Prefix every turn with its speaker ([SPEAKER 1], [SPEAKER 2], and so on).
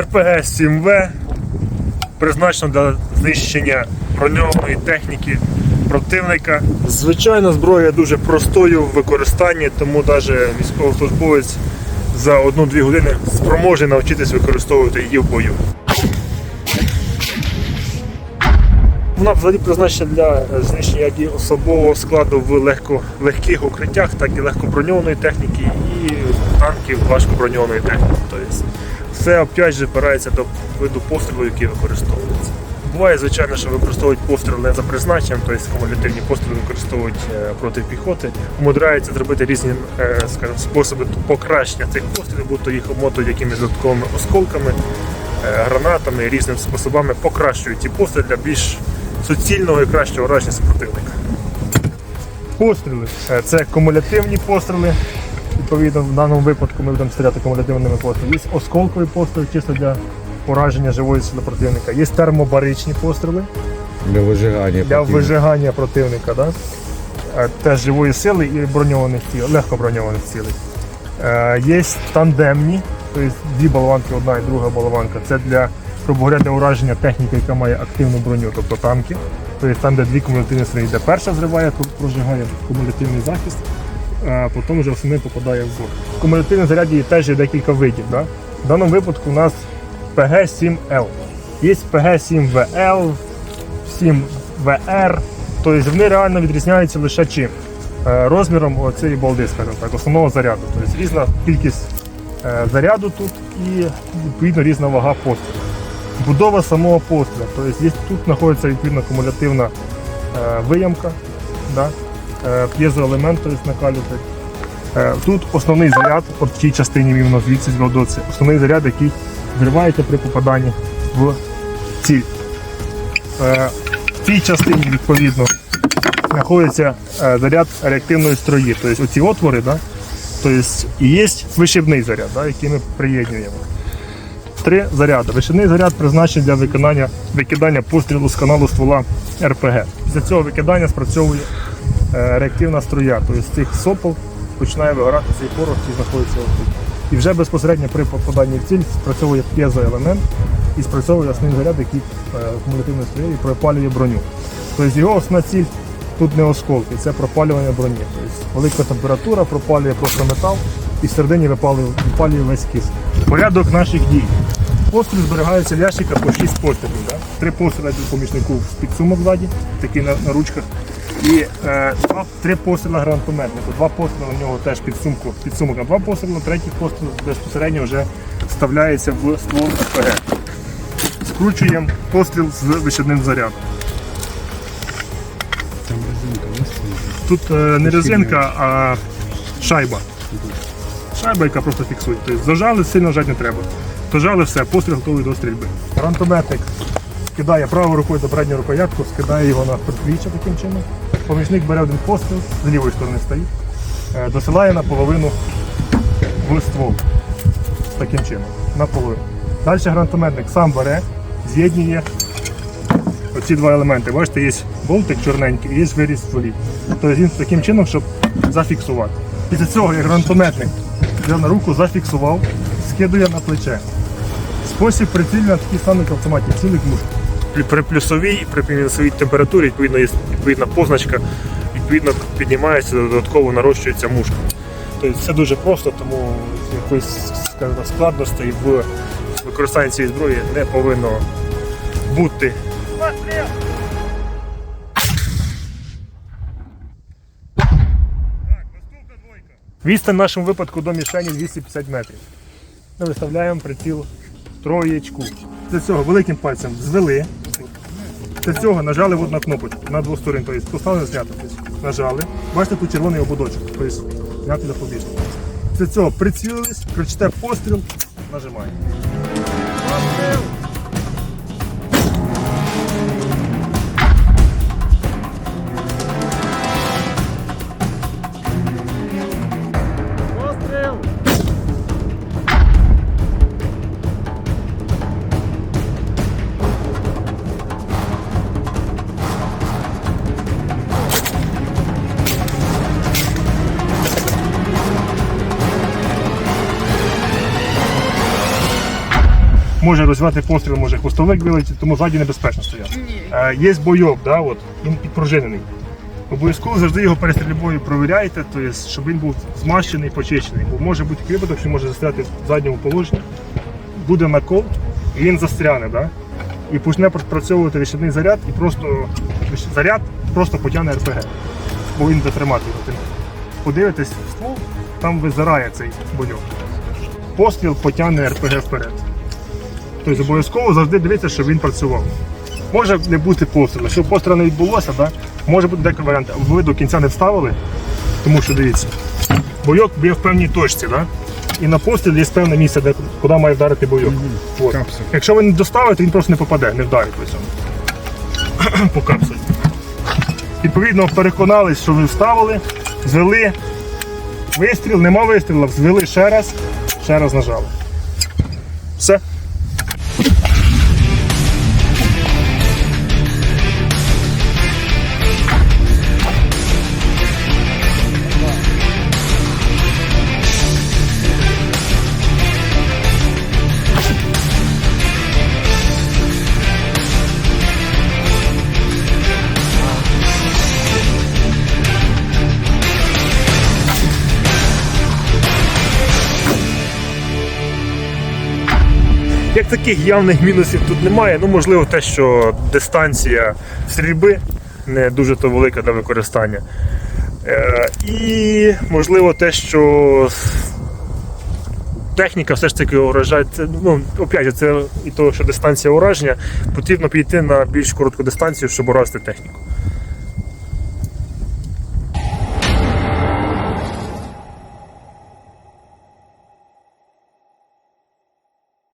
[SPEAKER 1] РПГ-7В призначено для знищення броньованої техніки противника. Звичайно, зброя дуже простою в використанні, тому навіть військовослужбовець за 1-2 години спроможний навчитись використовувати її в бою. Вона взагалі призначена для знищення як і особового складу в легко, легких укриттях, так і легкоброньованої техніки і танків важкоброньованої техніки. Тобто все опять же впирається до виду пострілу, який використовується. Буває, звичайно, що використовують постріл не за призначенням, тобто кумулятивні постріли використовують е, проти піхоти. Умудряються зробити різні е, скажімо, способи покращення цих пострілів, будь-то їх обмотують якимись додатковими осколками, е, гранатами, різними способами покращують ті постріли для більш суцільного і кращого враження супротивника. Постріли це кумулятивні постріли. Відповідно, в даному випадку ми будемо стріляти кумулятивними пострілами. Є осколкові постріли чисто для ураження живої сили противника. Є термобаричні постріли
[SPEAKER 2] Для вижигання.
[SPEAKER 1] для
[SPEAKER 2] потрібно.
[SPEAKER 1] вижигання противника. Да? Е, Теж живої сили і броньованих тіл, легко броньованих цілей. Е, Є тандемні, тобто дві болванки, одна і друга болванка. Це для, говоря, для ураження техніки, яка має активну броню, тобто танки. Тобто там, де дві кумулятивні строї, де перша зриває, тут прожигає кумулятивний захист, а потім вже основний попадає в бок. В кумулятивній заряді теж є декілька видів. Да? В даному випадку у нас ПГ-7Л. Є ПГ-7ВЛ, 7VR. Тобто вони реально відрізняються лише чим? Е, Розміром цієї балди, скажімо так, основного заряду. Тобто різна кількість е, заряду тут і відповідно різна вага пострілу. Будова самого пострілу. Тобто тут знаходиться відповідно кумулятивна е, виямка, да? Е, п'єзоелемент тобто, накалювати. Е, Тут основний заряд, от в тій частині іменно звідси з Валдоці, основний заряд, який зривається при попаданні в ціль. Е, В цій частині відповідно знаходиться заряд реактивної строї. Тобто оці отвори, да? тобто, є вишибний заряд, да? який ми приєднуємо. Три заряди. Вишибний заряд призначений для виконання викидання пострілу з каналу ствола РПГ. Після цього викидання спрацьовує реактивна струя. Тобто з цих сопол починає вигорати цей порох, який знаходиться тут. І вже безпосередньо при попаданні в ціль спрацьовує п'єзоелемент і спрацьовує основний заряд, який е, кумулятивної струї пропалює броню. Тобто його основна ціль тут не осколки, це пропалювання броні. Тобто велика температура пропалює просто метал і всередині випалює, випалює весь кисень. Порядок наших дій. Постріл зберігається в ящиках по 6 пострілів. Да? Три постріли для помічнику в підсумок ззаді, такий на, на ручках. І е, два, три постріли гранатометнику. Два постріли на нього теж під сумку, під сумок два постріли, третій постріл безпосередньо вже вставляється в ствол РПГ. Скручуємо постріл з вищадним зарядом. Тут е, не резинка, а шайба. Шайба, яка просто фіксує. Тобто зажали, сильно жати не треба. Дожали все, постріл готовий до стрільби. Гранатометник скидає правою рукою до передню рукоятку, скидає його на предпліччя таким чином. Помічник бере один постріл, з лівої сторони стоїть, е, досилає наполовину в ствол. Таким чином. Наполовину. Далі гранатометник сам бере, з'єднує оці два елементи. Бачите, є болтик чорненький і є виріз стволів. Тобто він таким чином, щоб зафіксувати. Після цього як гранатометник взяв на руку, зафіксував, скидує на плече. Спосіб прицілювання такий самий як в автоматі, цілик мушку. При, плюсовій при мінусовій температурі відповідно є відповідна позначка, відповідно піднімається, додатково нарощується мушка. Тобто все дуже просто, тому якоїсь складності в використанні цієї зброї не повинно бути. Відстань в нашому випадку до мішені 250 метрів. Ми виставляємо приціл троєчку. Для цього великим пальцем звели. Для цього нажали на кнопочку на двох сторон. Тобто поставили. Тобто Нажали. Бачите, тут червоний ободочок. Тобто зняти запобіжник. Після цього прицілились, кричите постріл, нажимаємо. Постріл! Може розвивати постріл, може хвостовик вилетіти, тому ззаді небезпечно стояти. Е, Є бойок, да, от, він підпружинений. Обов'язково завжди його перестрільбою провіряйте, тобто, щоб він був змащений, почищений. Бо може бути такий випадок, що може застряти в задньому положенні, буде накол, і він застряне, да? і почне спрацьовувати вищадний заряд, і просто заряд просто потягне РПГ, бо він буде тримати його. Подивитесь в ствол, там визирає цей бойок. Постріл потягне РПГ вперед. Тобто обов'язково завжди дивіться, щоб він працював. Може не бути пострілу. Якщо пострілу не відбулося, да? може бути декілька варіантів. Ви до кінця не вставили, тому що дивіться, бойок б'є в певній точці, да? і на постріл є певне місце, де, куди має вдарити бойок. От. Якщо ви не доставите, він просто не попаде, не вдарить по цьому. по капсулі. Відповідно, переконались, що ви вставили, звели вистріл, нема вистрілу, звели ще раз, ще раз нажали. Все. Як таких явних мінусів тут немає, ну можливо те, що дистанція стрільби не дуже то велика для використання. Е, і можливо те, що техніка все ж таки уражає. Це, ну, опять це і того, що дистанція ураження, потрібно піти на більш коротку дистанцію, щоб уразити техніку.